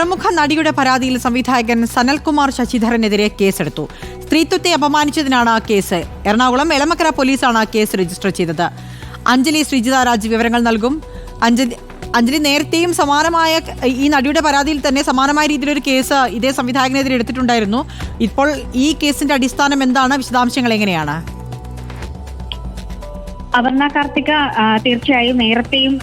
പ്രമുഖ നടിയുടെ പരാതിയിൽ സംവിധായകൻ സനൽകുമാർ ശശിധരനെതിരെ കേസെടുത്തു. സ്ത്രീത്വത്തെ അപമാനിച്ചതിനാണ് കേസ്. എറണാകുളം എളമക്കര പോലീസാണ് കേസ് രജിസ്റ്റർ ചെയ്തത്. അഞ്ജലി ശ്രീജിത രാജ് വിവരങ്ങൾ നൽകും. അഞ്ജലി അഞ്ജലി നേരത്തെയും സമാനമായ ഈ നടിയുടെ പരാതിയിൽ തന്നെ സമാനമായ രീതിയിലൊരു കേസ് ഇതേ സംവിധായകനെതിരെ എടുത്തിട്ടുണ്ടായിരുന്നു. ഇപ്പോൾ ഈ കേസിന്റെ അടിസ്ഥാനം എന്താണ്? വിശദാംശങ്ങൾ എങ്ങനെയാണ്? അപർണ കാർത്തിക തീർച്ചയായും നേരത്തെയും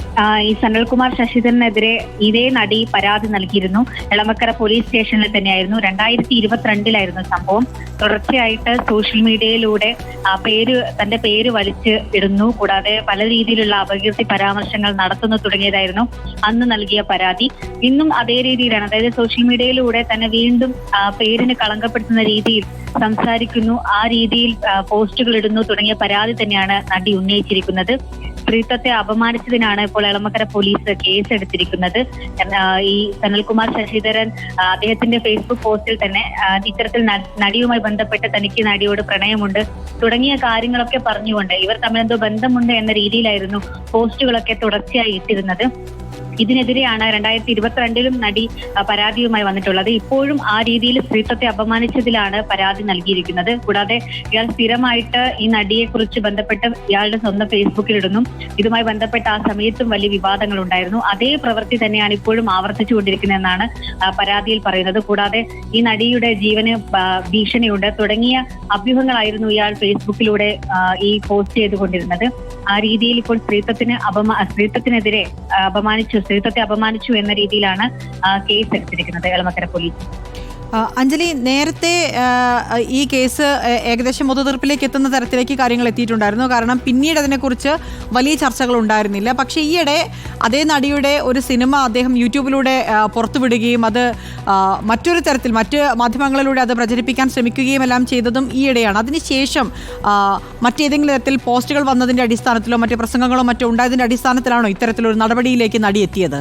ഈ സനൽകുമാർ ശശിധരനെതിരെ ഇതേ നടി പരാതി നൽകിയിരുന്നു. എളമക്കര പോലീസ് സ്റ്റേഷനിൽ തന്നെയായിരുന്നു. രണ്ടായിരത്തി ഇരുപത്തിരണ്ടിലായിരുന്നു സംഭവം. തുടർച്ചയായിട്ട് സോഷ്യൽ മീഡിയയിലൂടെ ആ പേര് തന്റെ പേര് വലിച്ച് ഇടുന്നു. കൂടാതെ പല രീതിയിലുള്ള അപകീർത്തി പരാമർശങ്ങൾ നടത്തുന്നു തുടങ്ങിയതായിരുന്നു അന്ന് നൽകിയ പരാതി. ഇന്നും അതേ രീതിയിലാണ്. അതായത് സോഷ്യൽ മീഡിയയിലൂടെ തന്നെ വീണ്ടും പേരിന് കളങ്കപ്പെടുത്തുന്ന രീതിയിൽ സംസാരിക്കുന്നു. ആ രീതിയിൽ പോസ്റ്റുകൾ ഇടുന്നു തുടങ്ങിയ പരാതി തന്നെയാണ് നടി ഉന്നയിച്ചിരിക്കുന്നത്. സ്ത്രീത്വത്തെ അപമാനിച്ചതിനാണ് ഇപ്പോൾ എളമക്കര പോലീസ് കേസ് എടുത്തിരിക്കുന്നത് ഈ സനൽകുമാർ ശശിധരൻ അദ്ദേഹത്തിന്റെ ഫേസ്ബുക്ക് പോസ്റ്റിൽ തന്നെ ഇത്തരത്തിൽ നടിയുമായി ബന്ധപ്പെട്ട് തനിക്ക് നടിയോട് പ്രണയമുണ്ട്. തുടങ്ങിയ കാര്യങ്ങളൊക്കെ പറഞ്ഞുകൊണ്ട് ഇവർ തമ്മിൽ എന്തോ ബന്ധമുണ്ട് എന്ന രീതിയിലായിരുന്നു പോസ്റ്റുകളൊക്കെ തുടർച്ചയായി ഇട്ടിരുന്നത്. ഇതിനെതിരെയാണ് രണ്ടായിരത്തി ഇരുപത്തിരണ്ടിലും നടി പരാതിയുമായി വന്നിട്ടുള്ളത്. ഇപ്പോഴും ആ രീതിയിൽ സ്ത്രീത്വത്തെ അപമാനിച്ചതിലാണ് പരാതി നൽകിയിരിക്കുന്നത്. കൂടാതെ ഇയാൾ സ്ഥിരമായിട്ട് ഈ നടിയെ കുറിച്ച് ബന്ധപ്പെട്ട് ഇയാളുടെ സ്വന്തം ഫേസ്ബുക്കിൽ ഇടുന്നു ഇതുമായി ബന്ധപ്പെട്ട ആ സമയത്തും വലിയ വിവാദങ്ങൾ ഉണ്ടായിരുന്നു അതേ പ്രവൃത്തി തന്നെയാണ് ഇപ്പോഴും ആവർത്തിച്ചുകൊണ്ടിരിക്കുന്നതെന്നാണ് പരാതിയിൽ പറയുന്നത്. കൂടാതെ ഈ നടിയുടെ ജീവന് ഭീഷണിയുണ്ട്. തുടങ്ങിയ അഭ്യൂഹങ്ങളായിരുന്നു ഇയാൾ ഫേസ്ബുക്കിലൂടെ ഈ പോസ്റ്റ് ചെയ്തുകൊണ്ടിരുന്നത്. ആ രീതിയിൽ ഇപ്പോൾ സ്ത്രീത്വത്തിന് അപമാ സ്ത്രീത്വത്തിനെതിരെ അപമാനിച്ചു. സ്ത്രീത്വത്തെ അപമാനിച്ചു എന്ന രീതിയിലാണ് കേസ് എടുത്തിരിക്കുന്നത് എളമക്കര പോലീസ് അഞ്ജലി നേരത്തെ ഈ കേസ് ഏകദേശം ഒത്തുതീർപ്പിലേക്ക് എത്തുന്ന തരത്തിലേക്ക് കാര്യങ്ങൾ എത്തിയിട്ടുണ്ടായിരുന്നു. കാരണം പിന്നീട് അതിനെക്കുറിച്ച് വലിയ ചർച്ചകൾ ഉണ്ടായിരുന്നില്ല പക്ഷേ ഈയിടെ അതേ നടിയുടെ ഒരു സിനിമ അദ്ദേഹം യൂട്യൂബിലൂടെ പുറത്തുവിടുകയും അത് മറ്റൊരു തരത്തിൽ മറ്റ് മാധ്യമങ്ങളിലൂടെ അത് പ്രചരിപ്പിക്കാൻ ശ്രമിക്കുകയും എല്ലാം ചെയ്തതും ഈയിടെയാണ്. അതിനുശേഷം മറ്റേതെങ്കിലും തരത്തിൽ പോസ്റ്റുകൾ വന്നതിന്റെ അടിസ്ഥാനത്തിലോ മറ്റ് പ്രസംഗങ്ങളോ മറ്റോ ഉണ്ടായതിന്റെ അടിസ്ഥാനത്തിലാണോ ഇത്തരത്തിലൊരു നടപടിയിലേക്ക് നടി എത്തിയത്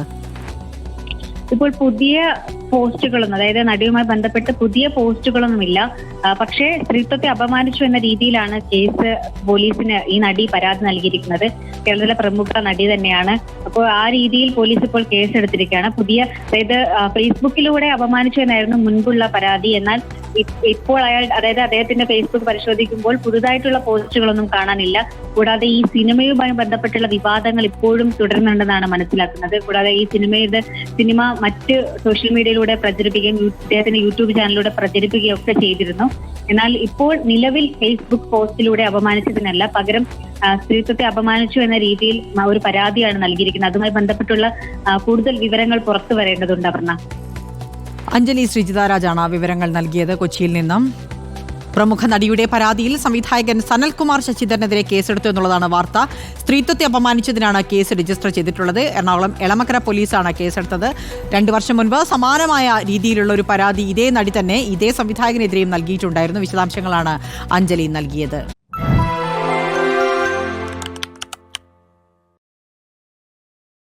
ഇപ്പോൾ പുതിയ പോസ്റ്റുകളൊന്നും അതായത് നടിയുമായി ബന്ധപ്പെട്ട് പുതിയ പോസ്റ്റുകളൊന്നുമില്ല. പക്ഷേ സ്ത്രീത്വത്തെ അപമാനിച്ചു എന്ന രീതിയിലാണ് കേസ് പോലീസിന് ഈ നടി പരാതി നൽകിയിരിക്കുന്നത്. കേരളത്തിലെ പ്രമുഖ നടി തന്നെയാണ്. അപ്പോൾ ആ രീതിയിൽ പോലീസ് ഇപ്പോൾ കേസ് എടുത്തിരിക്കുകയാണ് പുതിയ അതായത് ഫേസ്ബുക്കിലൂടെ അപമാനിച്ചു എന്നായിരുന്നു മുൻപുള്ള പരാതി. എന്നാൽ ഇപ്പോൾ അയാൾ അതായത് അദ്ദേഹത്തിന്റെ ഫേസ്ബുക്ക് പരിശോധിക്കുമ്പോൾ പുതുതായിട്ടുള്ള പോസ്റ്റുകളൊന്നും കാണാനില്ല. കൂടാതെ ഈ സിനിമയുമായി ബന്ധപ്പെട്ടുള്ള വിവാദങ്ങൾ ഇപ്പോഴും തുടരുന്നുണ്ടെന്നാണ് മനസ്സിലാക്കുന്നത്. കൂടാതെ ഈ സിനിമയുടെ സിനിമ മറ്റ് സോഷ്യൽ മീഡിയയിലൂടെ പ്രചരിപ്പിക്കുകയും ഇദ്ദേഹത്തിന്റെ യൂട്യൂബ് ചാനലിലൂടെ പ്രചരിപ്പിക്കുകയും ഒക്കെ ചെയ്തിരുന്നു. എന്നാൽ ഇപ്പോൾ നിലവിൽ ഫേസ്ബുക്ക് പോസ്റ്റിലൂടെ അപമാനിച്ചതിനല്ല പകരം സ്ത്രീത്വത്തെ അപമാനിച്ചു എന്ന രീതിയിൽ ഒരു പരാതിയാണ് നൽകിയിരിക്കുന്നത്. അതുമായി ബന്ധപ്പെട്ടുള്ള കൂടുതൽ വിവരങ്ങൾ പുറത്തു വരേണ്ടതുണ്ട് അപർണ. അഞ്ജലി ശ്രീജിതാരാജാണ് വിവരങ്ങൾ നൽകിയത് കൊച്ചിയിൽ നിന്നും. പ്രമുഖ നടിയുടെ പരാതിയിൽ സംവിധായകൻ സനൽകുമാർ ശശിധരനെതിരെ കേസെടുത്തു എന്നുള്ളതാണ് വാർത്ത. സ്ത്രീത്വത്തെ അപമാനിച്ചതിനാണ് കേസ് രജിസ്റ്റർ ചെയ്തിട്ടുള്ളത്. എറണാകുളം എളമക്കര പോലീസാണ് കേസെടുത്തത്. രണ്ടു വർഷം മുൻപ് സമാനമായ രീതിയിലുള്ള ഒരു പരാതി ഇതേ നടി തന്നെ ഇതേ സംവിധായകനെതിരെയും നൽകിയിട്ടുണ്ടായിരുന്നു. വിശദാംശങ്ങളാണ് അഞ്ജലി നൽകിയത്.